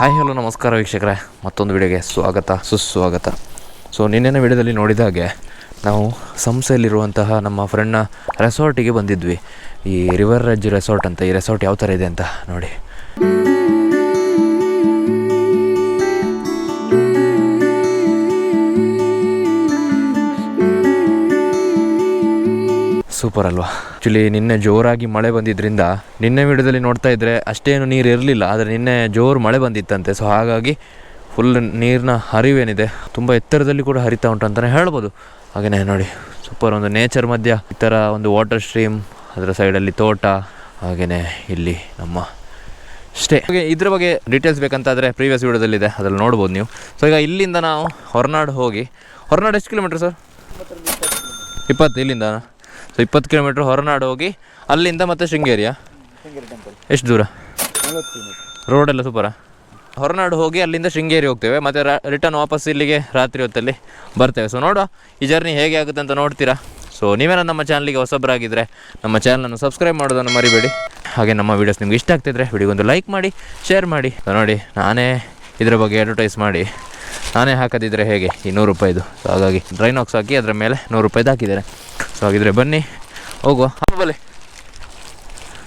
Hi, hello, ನಮಸ್ಕಾರ ವೀಕ್ಷಕರೇ. ಮತ್ತೊಂದು ವಿಡಿಯೋಗೆ ಸ್ವಾಗತ, ಸುಸ್ವಾಗತ. ಸೊ ನಿನ್ನೆನ ವಿಡಿಯೋದಲ್ಲಿ ನೋಡಿದ ಹಾಗೆ ನಾವು ಸಂಸೆಯಲ್ಲಿರುವಂತಹ ನಮ್ಮ ಫ್ರೆಂಡ್ನ ರೆಸಾರ್ಟಿಗೆ ಬಂದಿದ್ವಿ. ಈ ರಿವರ್ ರಜ್ ರೆಸಾರ್ಟ್ ಅಂತ, ಈ ರೆಸಾರ್ಟ್ ಯಾವ ಥರ ಇದೆ ಅಂತ ನೋಡಿ. ಸೂಪರ್ ಅಲ್ವಾ? ಆ್ಯಕ್ಚುಲಿ ನಿನ್ನೆ ಜೋರಾಗಿ ಮಳೆ ಬಂದಿದ್ದರಿಂದ ನಿನ್ನೆ ವಿಡಿಯೋದಲ್ಲಿ ನೋಡ್ತಾ ಇದ್ದರೆ ಅಷ್ಟೇನು ನೀರು ಇರಲಿಲ್ಲ, ಆದರೆ ನಿನ್ನೆ ಜೋರು ಮಳೆ ಬಂದಿತ್ತಂತೆ. ಸೊ ಹಾಗಾಗಿ ಫುಲ್ ನೀರಿನ ಹರಿವೇನಿದೆ, ತುಂಬ ಎತ್ತರದಲ್ಲಿ ಕೂಡ ಹರಿತಾ ಉಂಟು ಅಂತಲೇ ಹೇಳ್ಬೋದು. ಹಾಗೆಯೇ ನೋಡಿ ಸೂಪರ್ ಒಂದು ನೇಚರ್ ಮಧ್ಯ, ಈ ಥರ ಒಂದು ವಾಟರ್ ಸ್ಟ್ರೀಮ್ ಅದರ ಸೈಡಲ್ಲಿ ತೋಟ ಹಾಗೆಯೇ ಇಲ್ಲಿ ನಮ್ಮ ಸ್ಟೇ ಹಾಗೆ ಇದ್ರ ಬಗ್ಗೆ ಡೀಟೇಲ್ಸ್ ಬೇಕಂತಾದರೆ ಪ್ರೀವಿಯಸ್ ವಿಡಿಯೋದಲ್ಲಿದೆ, ಅದರಲ್ಲಿ ನೋಡ್ಬೋದು ನೀವು. ಸೊ ಈಗ ಇಲ್ಲಿಂದ ನಾವು ಹೊರನಾಡು ಹೋಗಿ, ಹೊರನಾಡು ಎಷ್ಟು ಕಿಲೋಮೀಟ್ರ್ ಸರ್ ಇಪ್ಪತ್ತು ಇಲ್ಲಿಂದ ಸೊ ಇಪ್ಪತ್ತು ಕಿಲೋಮೀಟ್ರ್ ಹೊರನಾಡು ಹೋಗಿ ಅಲ್ಲಿಂದ ಮತ್ತೆ ಶೃಂಗೇರಿಯಾ? ಎಷ್ಟು ದೂರ? ರೋಡೆಲ್ಲ ಸೂಪರ ಹೊರನಾಡು ಹೋಗಿ ಅಲ್ಲಿಂದ ಶೃಂಗೇರಿ ಹೋಗ್ತೇವೆ ಮತ್ತೆ ರಿಟರ್ನ್ ವಾಪಸ್ ಇಲ್ಲಿಗೆ ರಾತ್ರಿ ಹೊತ್ತಲ್ಲಿ ಬರ್ತೇವೆ. ಸೊ ನೋಡುವ ಈ ಜರ್ನಿ ಹೇಗೆ ಆಗುತ್ತೆ ಅಂತ ನೋಡ್ತೀರಾ? ಸೊ ನೀವೇನ ನಮ್ಮ ಚಾನಲಿಗೆ ಹೊಸಬರಾಗಿದ್ದರೆ ನಮ್ಮ ಚಾನಲನ್ನು ಸಬ್ಸ್ಕ್ರೈಬ್ ಮಾಡೋದನ್ನು ಮರಿಬೇಡಿ. ಹಾಗೆ ನಮ್ಮ ವೀಡಿಯೋಸ್ ನಿಮ್ಗೆ ಇಷ್ಟ ಆಗ್ತಿದ್ರೆ ವಿಡಿಯೋಗೊಂದು ಲೈಕ್ ಮಾಡಿ ಶೇರ್ ಮಾಡಿ. ಸೊ ನೋಡಿ ನಾನೇ ಇದರ ಬಗ್ಗೆ ಅಡ್ವರ್ಟೈಸ್ ಮಾಡಿ. ನಾನೇ ಹಾಕೋದಿದ್ರೆ ಹೇಗೆ? ಈ ನೂರು ರೂಪಾಯಿದು. ಸೊ ಹಾಗಾಗಿ ಡ್ರೈನಾಕ್ಸ್ ಹಾಕಿ ಅದರ ಮೇಲೆ ನೂರು ರೂಪಾಯಿದು ಹಾಕಿದ್ದಾರೆ. ಸೊ ಹಾಗಿದ್ರೆ ಬನ್ನಿ. ಹೋಗುವ. ಬಲೆ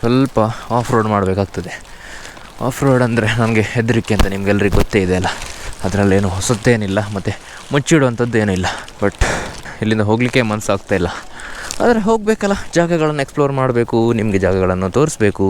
ಸ್ವಲ್ಪ ಆಫ್ ರೋಡ್ ಮಾಡಬೇಕಾಗ್ತದೆ. ಆಫ್ ರೋಡ್ ಅಂದರೆ ನನಗೆ ಹೆದರಿಕೆ ಅಂತ ನಿಮಗೆಲ್ಲರಿಗೂ ಗೊತ್ತೇ ಇದೆ ಅಲ್ಲ. ಅದರಲ್ಲೇನು ಹೊಸತೇನಿಲ್ಲ ಮತ್ತು ಮುಚ್ಚಿಡುವಂಥದ್ದು ಏನೂ ಇಲ್ಲ. ಬಟ್ ಇಲ್ಲಿಂದ ಹೋಗಲಿಕ್ಕೆ ಮನಸ್ಸಾಗ್ತಾ ಇಲ್ಲ. ಆದರೆ ಹೋಗಬೇಕಲ್ಲ, ಜಾಗಗಳನ್ನು ಎಕ್ಸ್ಪ್ಲೋರ್ ಮಾಡಬೇಕು, ನಿಮಗೆ ಜಾಗಗಳನ್ನು ತೋರಿಸ್ಬೇಕು.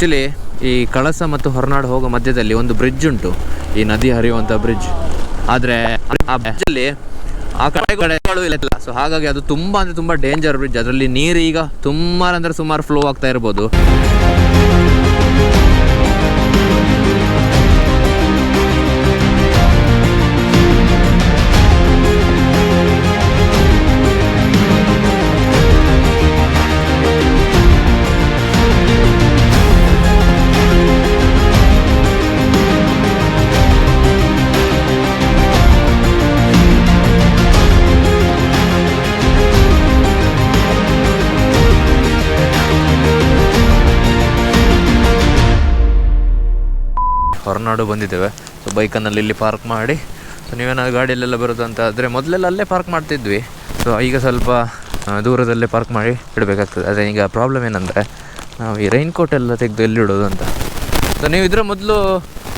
ಆ್ಯಕ್ಚುಲಿ ಈ ಕಳಸ ಮತ್ತು ಹೊರನಾಡು ಹೋಗೋ ಮಧ್ಯದಲ್ಲಿ ಒಂದು ಬ್ರಿಡ್ಜ್ ಉಂಟು. ಈ ನದಿ ಹರಿಯುವಂಥ ಬ್ರಿಡ್ಜ್ ಆದರೆ, ಆ ಬ್ರಿಡ್ಜಲ್ಲಿ ಆ ಕಡೆ ಕಡೆಗಳು ಇಲ್ಲ ಸೊ ಹಾಗಾಗಿ ಅದು ತುಂಬ ಅಂದರೆ ತುಂಬ ಡೇಂಜರ್ ಬ್ರಿಡ್ಜ್ ಅದರಲ್ಲಿ ನೀರು ಈಗ ತುಂಬ ಅಂದರೆ ಸುಮಾರು ಫ್ಲೋ ಆಗ್ತಾ ಇರ್ಬೋದು. ಹೊರನಾಡು ಬಂದಿದ್ದೇವೆ. ಸೊ ಬೈಕನ್ನಲ್ಲಿ ಇಲ್ಲಿ ಪಾರ್ಕ್ ಮಾಡಿ. ಸೊ ನೀವೇನಾದ್ರು ಗಾಡಿಯಲ್ಲೆಲ್ಲ ಬರೋದು ಅಂತ ಆದರೆ ಮೊದಲೆಲ್ಲ ಅಲ್ಲೇ ಪಾರ್ಕ್ ಮಾಡ್ತಿದ್ವಿ. ಸೊ ಈಗ ಸ್ವಲ್ಪ ದೂರದಲ್ಲೇ ಪಾರ್ಕ್ ಮಾಡಿ ಇಡಬೇಕಾಗ್ತದೆ. ಅದೇ ಈಗ ಪ್ರಾಬ್ಲಮ್ ಏನಂದರೆ, ನಾವು ಈ ರೈನ್ ಕೋಟ್ ಎಲ್ಲ ತೆಗೆದು ಎಲ್ಲಿ ಇಡೋದು ಅಂತ. ಸೊ ನೀವು ಇದರ ಮೊದಲು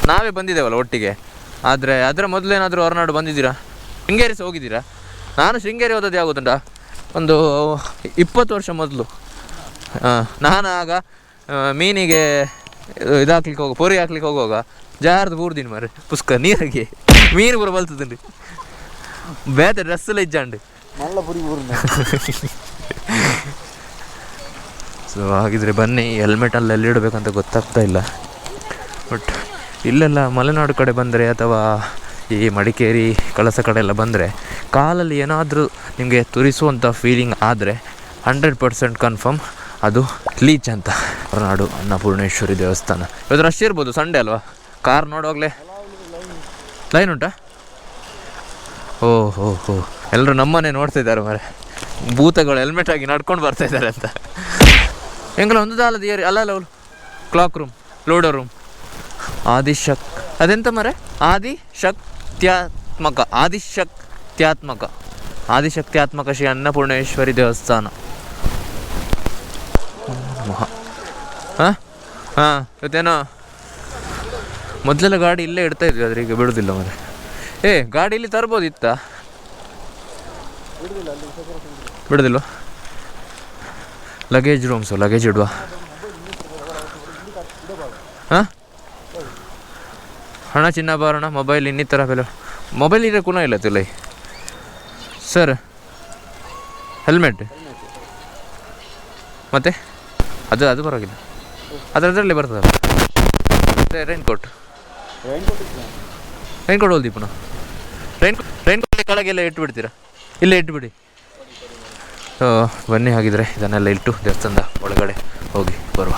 ನಾವೇ ಬಂದಿದ್ದೇವಲ್ಲ ಒಟ್ಟಿಗೆ. ಆದರೆ, ಅದರ ಮೊದಲು ಏನಾದರೂ ಹೊರನಾಡು ಬಂದಿದ್ದೀರಾ? ಶೃಂಗೇರಿ ಸಹ ಹೋಗಿದ್ದೀರಾ? ನಾನು ಶೃಂಗೇರಿ ಹೋದದ್ದು ಯಾವುದುಂಟ ಒಂದು ಇಪ್ಪತ್ತು ವರ್ಷ ಮೊದಲು. ನಾನು ಆಗ ಮೀನಿಗೆ ಇದು ಇದು ಹಾಕ್ಲಿಕ್ಕೆ ಹೋಗೋ, ಪೂರಿ ಹಾಕ್ಲಿಕ್ಕೆ ಹೋಗುವಾಗ ಜಾರ್ದು ಬೂರ್ದಿನ ಮಾರ್ರೆ. ಪುಸ್ಕ ನೀರಿಗೆ. ಮೀನು ಬರ ಬಲ್ತದಂడి ಬೇತ ಡ್ರೆಸ್ಸೆಲ್ಲ ಇಜ್ಜಂಡು. ಸೊ ಹಾಗಿದ್ರೆ ಬನ್ನಿ ಹೆಲ್ಮೆಟ್ ಅಲ್ಲಿ ಎಲ್ಲಿ ಇಡಬೇಕಂತ ಗೊತ್ತಾಗ್ತಾ ಇಲ್ಲ. ಬಟ್ ಇಲ್ಲೆಲ್ಲ ಮಲೆನಾಡು ಕಡೆ ಬಂದರೆ ಅಥವಾ ಈ ಮಡಿಕೇರಿ ಕಳಸ ಕಡೆ ಎಲ್ಲ ಬಂದರೆ ಕಾಲಲ್ಲಿ ಏನಾದರೂ ನಿಮಗೆ ತುರಿಸುವಂಥ ಫೀಲಿಂಗ್ ಆದರೆ ಹಂಡ್ರೆಡ್ ಪರ್ಸೆಂಟ್ ಕನ್ಫರ್ಮ್ ಅದು ಲೀಚ್ ಅಂತ. ಹೊರನಾಡು ಅನ್ನಪೂರ್ಣೇಶ್ವರಿ ದೇವಸ್ಥಾನ. ಇವತ್ತು ರಶ್ ಇರ್ಬೋದು ಸಂಡೇ ಅಲ್ವಾ? ಕಾರ್ ನೋಡೋಗ್ಲೆ ಲೈನ್ ಉಂಟಾ? ಓ, ಹೋ ಹೋ. ಎಲ್ಲರೂ ನಮ್ಮನೆ ನೋಡ್ತಾ ಇದ್ದಾರೆ ಮರೆ ಭೂತಗಳು ಹೆಲ್ಮೆಟ್ ಆಗಿ ನಡ್ಕೊಂಡು ಬರ್ತಾ ಇದ್ದಾರೆ ಅಂತ. ಹೆಂಗಲ್ಲ ಒಂದು ದಾಲದ ಏರಿ ಅಲ್ಲ ಅಲ್ಲ ಕ್ಲಾಕ್ ರೂಮ್ ಲೋಡೋ ರೂಮ್ ಆದಿಶಕ್ ಅದೆಂತ ಮರೆ ಆದಿಶಕ್ತ್ಯಾತ್ಮಕ ಆದಿಶಕ್ತ್ಯಾತ್ಮಕ. ಆದಿಶಕ್ತ್ಯಾತ್ಮಕ ಶ್ರೀ ಅನ್ನಪೂರ್ಣೇಶ್ವರಿ ದೇವಸ್ಥಾನ. ಹಾಂ ಹಾಂ, ಇವತ್ತೇನೋ ಮೊದಲೆಲ್ಲ ಗಾಡಿ ಇಲ್ಲೇ ಇಡ್ತಾ ಇದ್ವಿ, ಆದ್ರೆ ಈಗ ಬಿಡೋದಿಲ್ಲ ಮತ್ತೆ ಏ, ಗಾಡಿ ಇಲ್ಲಿ ತರ್ಬೋದಿತ್ತ ಬಿಡೋದಿಲ್ವಾ ಲಗೇಜ್ ರೂಮ್ಸು, ಲಗೇಜ್ ಇಡುವ. ಹಾಂ? ಹಣ ಚಿನ್ನಾಭರಣ ಮೊಬೈಲ್, ಇನ್ನಿತರ ಬೆಲೆ. ಮೊಬೈಲ್ ಇರೋ ಕುನ ಇಲ್ಲ ತುಲೈ? Sir, helmet. ಮತ್ತೆ? ಅದು ಅದು ಬರೋಗಿಲ್ಲ ಅದರದ್ರಲ್ಲಿ ಬರ್ತದಲ್ಲ? ಮತ್ತೆ ರೈನ್ ಕೋಟ್ ರೈನ್ ಕೋಟ್ ಹೋಲ್ದಿ ಪುನಃ ರೈನ್ ರೈನ್ ಕೋಟ್ ಕೆಳಗೆಲ್ಲ ಇಟ್ಟು ಬಿಡ್ತೀರಾ ಇಲ್ಲೇ ಇಟ್ಬಿಡಿ. ಬನ್ನಿ ಹಾಗಿದ್ರೆ ಇದನ್ನೆಲ್ಲ ಇಟ್ಟು ದೇವಸ್ಥಾನದ ಒಳಗಡೆ ಹೋಗಿ ಬರುವ.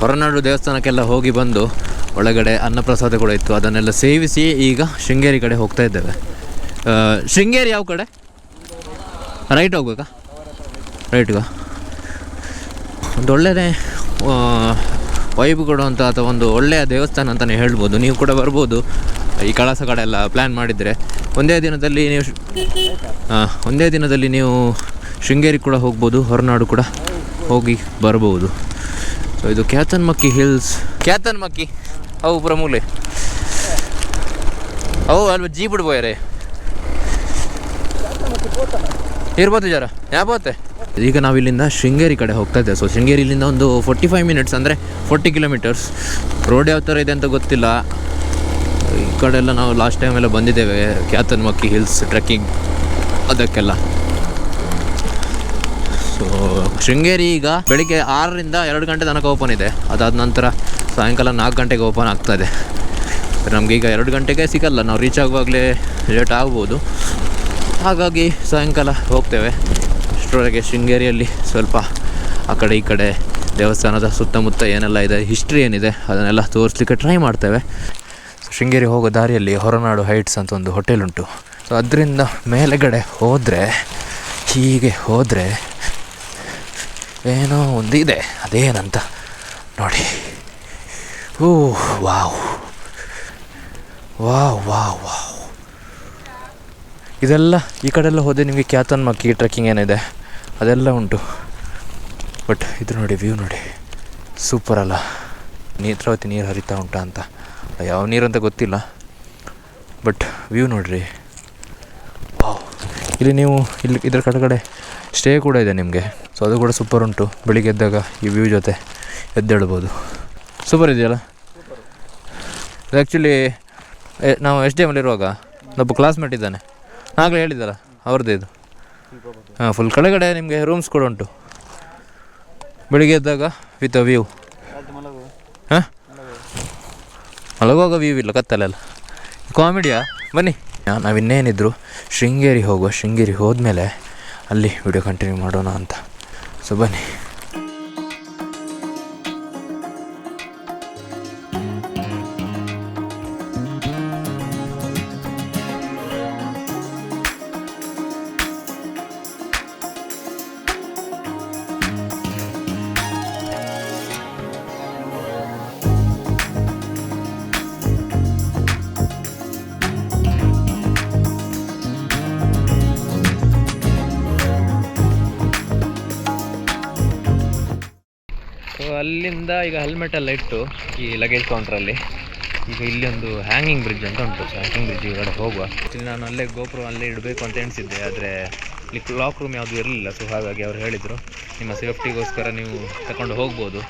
ಹೊರನಾಡು ದೇವಸ್ಥಾನಕ್ಕೆಲ್ಲ ಹೋಗಿ ಬಂದು ಒಳಗಡೆ ಅನ್ನಪ್ರಸಾದ ಕೂಡ ಇತ್ತು. ಅದನ್ನೆಲ್ಲ ಸೇವಿಸಿ ಈಗ ಶೃಂಗೇರಿ ಕಡೆ ಹೋಗ್ತಾ ಇದ್ದೇವೆ. ಶೃಂಗೇರಿ ಯಾವ ಕಡೆ? ರೈಟ್ ಹೋಗ್ಬೇಕಾ? ರೈಟ್ಗ ಒಂದು ಒಳ್ಳೆಯದೇ ವೈಬ್ ಕೊಡುವಂಥ ಅಥವಾ ಒಂದು ಒಳ್ಳೆಯ ದೇವಸ್ಥಾನ ಅಂತಲೇ ಹೇಳ್ಬೋದು. ನೀವು ಕೂಡ ಬರ್ಬೋದು. ಈ ಕಳಸ ಕಡೆ ಎಲ್ಲ ಪ್ಲ್ಯಾನ್ ಮಾಡಿದರೆ. ಒಂದೇ ದಿನದಲ್ಲಿ ನೀವು ಒಂದೇ ದಿನದಲ್ಲಿ ನೀವು ಶೃಂಗೇರಿ ಕೂಡ ಹೋಗ್ಬೋದು, ಹೊರನಾಡು ಕೂಡ ಹೋಗಿ ಬರ್ಬೋದು. ಸೊ ಇದು ಕ್ಯಾತನ್ಮಕ್ಕಿ ಹಿಲ್ಸ್ ಕ್ಯಾತನ್ಮಕ್ಕಿ ಅವು ಪ್ರಮೂಲೆ ಅವು ಅಲ್ವ ಜೀ ಬಿಡ್ಬೋಯರೆ ಇರ್ಬೋದು ಜರ. ಯಾವತ್ತೆ ಈಗ ನಾವು ಇಲ್ಲಿಂದ ಶೃಂಗೇರಿ ಕಡೆ ಹೋಗ್ತಾ ಇದ್ದೇವೆ. ಸೊ ಶೃಂಗೇರಿ ಇಲ್ಲಿಂದ ಒಂದು ಫೋರ್ಟಿ ಫೈವ್ ಮಿನಿಟ್ಸ್ ಅಂದರೆ ಫೋರ್ಟಿ ಕಿಲೋಮೀಟರ್ಸ್ ರೋಡ್ ಯಾವ ಥರ ಇದೆ ಅಂತ ಗೊತ್ತಿಲ್ಲ. ಈ ಕಡೆ ಎಲ್ಲ ನಾವು ಲಾಸ್ಟ್ ಟೈಮ್ ಎಲ್ಲ ಬಂದಿದ್ದೇವೆ. ಕ್ಯಾತನ್ಮಕ್ಕಿ ಹಿಲ್ಸ್ ಟ್ರೆಕ್ಕಿಂಗ್ ಅದಕ್ಕೆಲ್ಲ. ಸೊ ಶೃಂಗೇರಿ ಈಗ ಬೆಳಿಗ್ಗೆ ಆರರಿಂದ ಎರಡು ಗಂಟೆ ತನಕ ಓಪನ್ ಇದೆ. ಅದಾದ ನಂತರ ಸಾಯಂಕಾಲ ನಾಲ್ಕು ಗಂಟೆಗೆ ಓಪನ್ ಆಗ್ತಾಯಿದೆ ನಮಗೆ ಈಗ ಎರಡು ಗಂಟೆಗೆ ಸಿಗಲ್ಲ. ನಾವು ರೀಚ್ ಆಗುವಾಗಲೇ ಲೇಟ್ ಆಗ್ಬೋದು. ಹಾಗಾಗಿ ಸಾಯಂಕಾಲ ಹೋಗ್ತೇವೆ. ಅಷ್ಟರೊಳಗೆ ಶೃಂಗೇರಿಯಲ್ಲಿ ಸ್ವಲ್ಪ ಆ ಕಡೆ ಈ ಕಡೆ ದೇವಸ್ಥಾನದ ಸುತ್ತಮುತ್ತ ಏನೆಲ್ಲ ಇದೆ ಹಿಸ್ಟ್ರಿ ಏನಿದೆ, ಅದನ್ನೆಲ್ಲ ತೋರಿಸ್ಲಿಕ್ಕೆ ಟ್ರೈ ಮಾಡ್ತೇವೆ. ಶೃಂಗೇರಿ ಹೋಗೋ ದಾರಿಯಲ್ಲಿ ಹೊರನಾಡು ಹೈಟ್ಸ್ ಅಂತ ಒಂದು ಹೋಟೆಲ್ ಉಂಟು. ಸೊ ಅದರಿಂದ ಮೇಲೆಗಡೆ ಹೋದರೆ, ಹೀಗೆ ಹೋದರೆ ಏನೋ ಒಂದಿದೆ, ಅದೇನಂತ ನೋಡಿ. Oh wow. Wow wow wow. ಇದೆಲ್ಲ ಈ ಕಡೆಲ್ಲ ಹೋದೆ ನಿಮಗೆ ಕ್ಯಾತನ್ ಮಕ್ಕಿ ಟ್ರೆಕ್ಕಿಂಗ್ ಏನಿದೆ? ಅದೆಲ್ಲ ಉಂಟು. ಬಟ್ ಇದು ನೋಡಿ, ವ್ಯೂ ನೋಡಿ. ಸೂಪರ್ ಅಲ್ಲ. ನೇತ್ರಾವತಿ ನೀರು ಹರಿತಾ ಉಂಟಾ ಅಂತ. ಯಾವ ನೀರು ಅಂತ ಗೊತ್ತಿಲ್ಲ. ಬಟ್ ವ್ಯೂ ನೋಡಿರಿ. ವಾವ್. ಇಲ್ಲಿ ನೀವು, ಇಲ್ಲಿ ಇದರ ಕಡೆಗಡೆ ಸ್ಟೇ ಕೂಡ ಇದೆ ನಿಮಗೆ. ಸೊ ಅದು ಕೂಡ ಸೂಪರ್ ಉಂಟು. ಬೆಳಿಗ್ಗೆ ಎದ್ದಾಗ ಈ ವ್ಯೂ ಜೊತೆ ಎದ್ದೇಳ್ಬೋದು. ಸೂಪರ್ ಇದೆಯಲ್ಲ? ಇದು ಆ್ಯಕ್ಚುಲಿ ನಾವು ಎಸ್ ಡಿ ಇರುವಾಗ ಒಬ್ಬ ಕ್ಲಾಸ್ಮೇಟ್ ಇದ್ದಾನೆ. ಆಗಲೇ ಹೇಳಿದ್ದಲ್ಲ ಅವ್ರದ್ದು ಇದು. ಹಾಂ ಫುಲ್ ಕೆಳಗಡೆ ನಿಮಗೆ ರೂಮ್ಸ್ ಕೂಡ ಉಂಟು. ಬೆಳಿಗ್ಗೆ ಎದ್ದಾಗ ವಿತ್ ಅ ವ್ಯೂ ಹಾಂ? ಮಲಗುವಾಗ ವ್ಯೂ ಇಲ್ಲ ಕತ್ತಲೆಲ್ಲ. ಕಾಮಿಡಿಯಾ ಬನ್ನಿ. ನಾವು ಇನ್ನೇನಿದ್ರು ಶೃಂಗೇರಿ ಹೋಗುವ ಶೃಂಗೇರಿ ಹೋದ್ಮೇಲೆ ಅಲ್ಲಿ ವಿಡಿಯೋ ಕಂಟಿನ್ಯೂ ಮಾಡೋಣ ಅಂತ. ಸೊ ಬನ್ನಿ ಅಲ್ಲಿಂದ ಈಗ ಹೆಲ್ಮೆಟ್ ಎಲ್ಲ ಇಟ್ಟು ಈ ಲಗೇಜ್ ಕೌಂಟ್ರಲ್ಲಿ ಈಗ ಇಲ್ಲಿ ಒಂದು ಹ್ಯಾಂಗಿಂಗ್ ಬ್ರಿಡ್ಜ್ ಅಂತ ಉಂಟು. ಹ್ಯಾಂಗಿಂಗ್ ಬ್ರಿಡ್ಜ್ ಒಳಗಡೆ ಹೋಗುವ. ಇಲ್ಲಿ ನಾನು ಅಲ್ಲೇ ಗೋಪುರ ಅಲ್ಲೇ ಇಡಬೇಕು ಅಂತ ಎಣಿಸಿದ್ದೆ ಆದರೆ ಇಲ್ಲಿ ಲಾಕ್ ರೂಮ್ ಯಾವುದು ಇರಲಿಲ್ಲ. ಸೊ ಹಾಗಾಗಿ ಅವ್ರು ಹೇಳಿದರು ನಿಮ್ಮ ಸೇಫ್ಟಿಗೋಸ್ಕರ ನೀವು ತಗೊಂಡು ಹೋಗ್ಬೋದು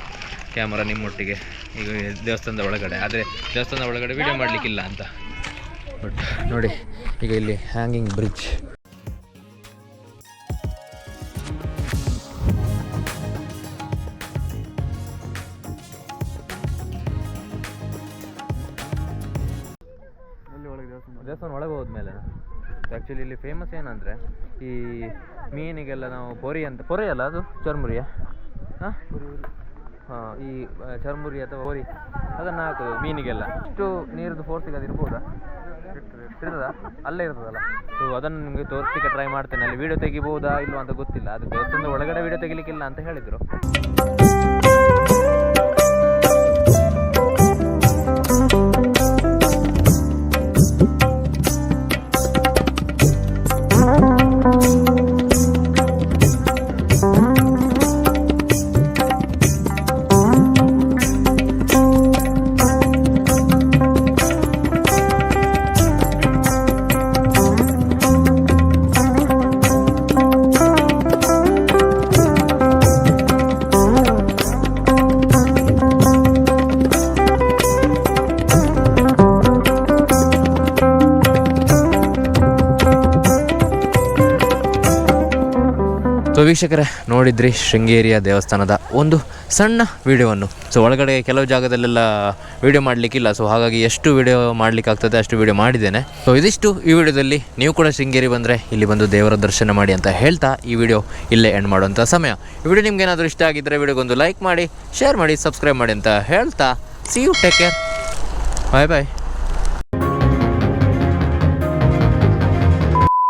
ಕ್ಯಾಮರಾ ನಿಮ್ಮೊಟ್ಟಿಗೆ ಈಗ ದೇವಸ್ಥಾನದ ಒಳಗಡೆ. ಆದರೆ ದೇವಸ್ಥಾನದ ಒಳಗಡೆ ವಿಡಿಯೋ ಮಾಡಲಿಕ್ಕಿಲ್ಲ ಅಂತ. ಬಟ್ ನೋಡಿ ಈಗ ಇಲ್ಲಿ ಹ್ಯಾಂಗಿಂಗ್ ಬ್ರಿಡ್ಜ್ ದೇವಸ್ಥಾನ ಒಳಗೆ ಹೋದ್ಮೇಲೆ ಆ್ಯಕ್ಚುಲಿ ಇಲ್ಲಿ ಫೇಮಸ್ ಏನಂದರೆ ಈ ಮೀನಿಗೆಲ್ಲ ನಾವು ಪೊರಿ ಅಂತ, ಪೊರೆ ಅಲ್ಲ ಅದು ಚರ್ಮುರಿಯ? ಹಾಂ? ಈ ಚರ್ಮುರಿ ಅಥವಾ ಪೊರಿ ಅದನ್ನು ಹಾಕೋದು ಮೀನಿಗೆಲ್ಲ. ಇಷ್ಟು ನೀರದ್ದು ಫೋರ್ಸಿಗೆ ಅದು ಇರ್ಬೋದಾ? ಅಲ್ಲೇ ಇರ್ತದಲ್ಲ. ಸೊ ಅದನ್ನು ನಿಮಗೆ ತೋರಿಸ್ಲಿಕ್ಕೆ ಟ್ರೈ ಮಾಡ್ತೇನೆ. ಅಲ್ಲಿ ವೀಡಿಯೋ ತೆಗಿಬೋದಾ ಇಲ್ಲ ಅಂತ ಗೊತ್ತಿಲ್ಲ. ಅದು ದೇವಸ್ಥಾನದ ಒಳಗಡೆ ವೀಡಿಯೋ ತೆಗಿಲಿಕ್ಕಿಲ್ಲ ಅಂತ ಹೇಳಿದರು. ವೀಕ್ಷಕರೇ, ನೋಡಿದ್ರಿ ಶೃಂಗೇರಿಯ ದೇವಸ್ಥಾನದ ಒಂದು ಸಣ್ಣ ವಿಡಿಯೋವನ್ನು. ಸೊ ಒಳಗಡೆ ಕೆಲವು ಜಾಗದಲ್ಲೆಲ್ಲ ವಿಡಿಯೋ ಮಾಡಲಿಕ್ಕಿಲ್ಲ ಸೊ ಹಾಗಾಗಿ ಎಷ್ಟು ವಿಡಿಯೋ ಮಾಡಲಿಕ್ಕೆ ಆಗ್ತದೆ ಅಷ್ಟು ವಿಡಿಯೋ ಮಾಡಿದ್ದೇನೆ. ಸೊ ಇದಿಷ್ಟು ಈ ವಿಡಿಯೋದಲ್ಲಿ. ನೀವು ಕೂಡ ಶೃಂಗೇರಿ ಬಂದರೆ ಇಲ್ಲಿ ಬಂದು ದೇವರ ದರ್ಶನ ಮಾಡಿ ಅಂತ ಹೇಳ್ತಾ ಈ ವಿಡಿಯೋ ಇಲ್ಲೇ ಎಂಡ್ ಮಾಡುವಂಥ ಸಮಯ. ಈ ವಿಡಿಯೋ ನಿಮ್ಗೆ ಏನಾದರೂ ಇಷ್ಟ ಆಗಿದ್ದರೆ ವಿಡಿಯೋಗೊಂದು ಲೈಕ್ ಮಾಡಿ ಶೇರ್ ಮಾಡಿ ಸಬ್ಸ್ಕ್ರೈಬ್ ಮಾಡಿ ಅಂತ ಹೇಳ್ತಾ. See you take care bye bye